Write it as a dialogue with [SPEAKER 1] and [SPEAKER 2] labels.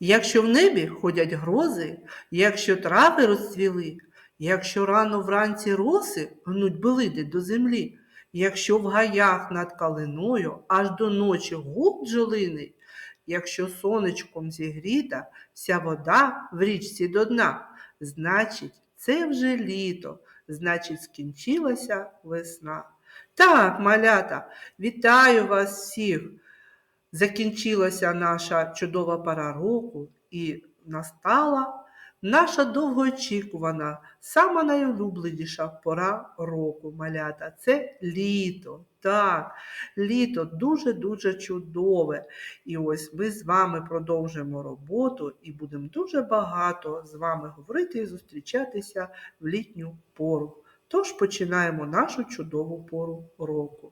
[SPEAKER 1] Якщо в небі ходять грози, якщо трави розцвіли, якщо рано вранці роси гнуть билиди до землі, якщо в гаях над калиною аж до ночі гук бджолиний, якщо сонечком зігріта вся вода в річці до дна, значить, це вже літо, значить, скінчилася весна. Так, малята, вітаю вас всіх! Закінчилася наша чудова пора року і настала наша довгоочікувана, сама найулюбленіша пора року, малята. Це літо. Так, літо дуже-дуже чудове. І ось ми з вами продовжуємо роботу і будемо дуже багато з вами говорити і зустрічатися в літню пору. Тож починаємо нашу чудову пору року.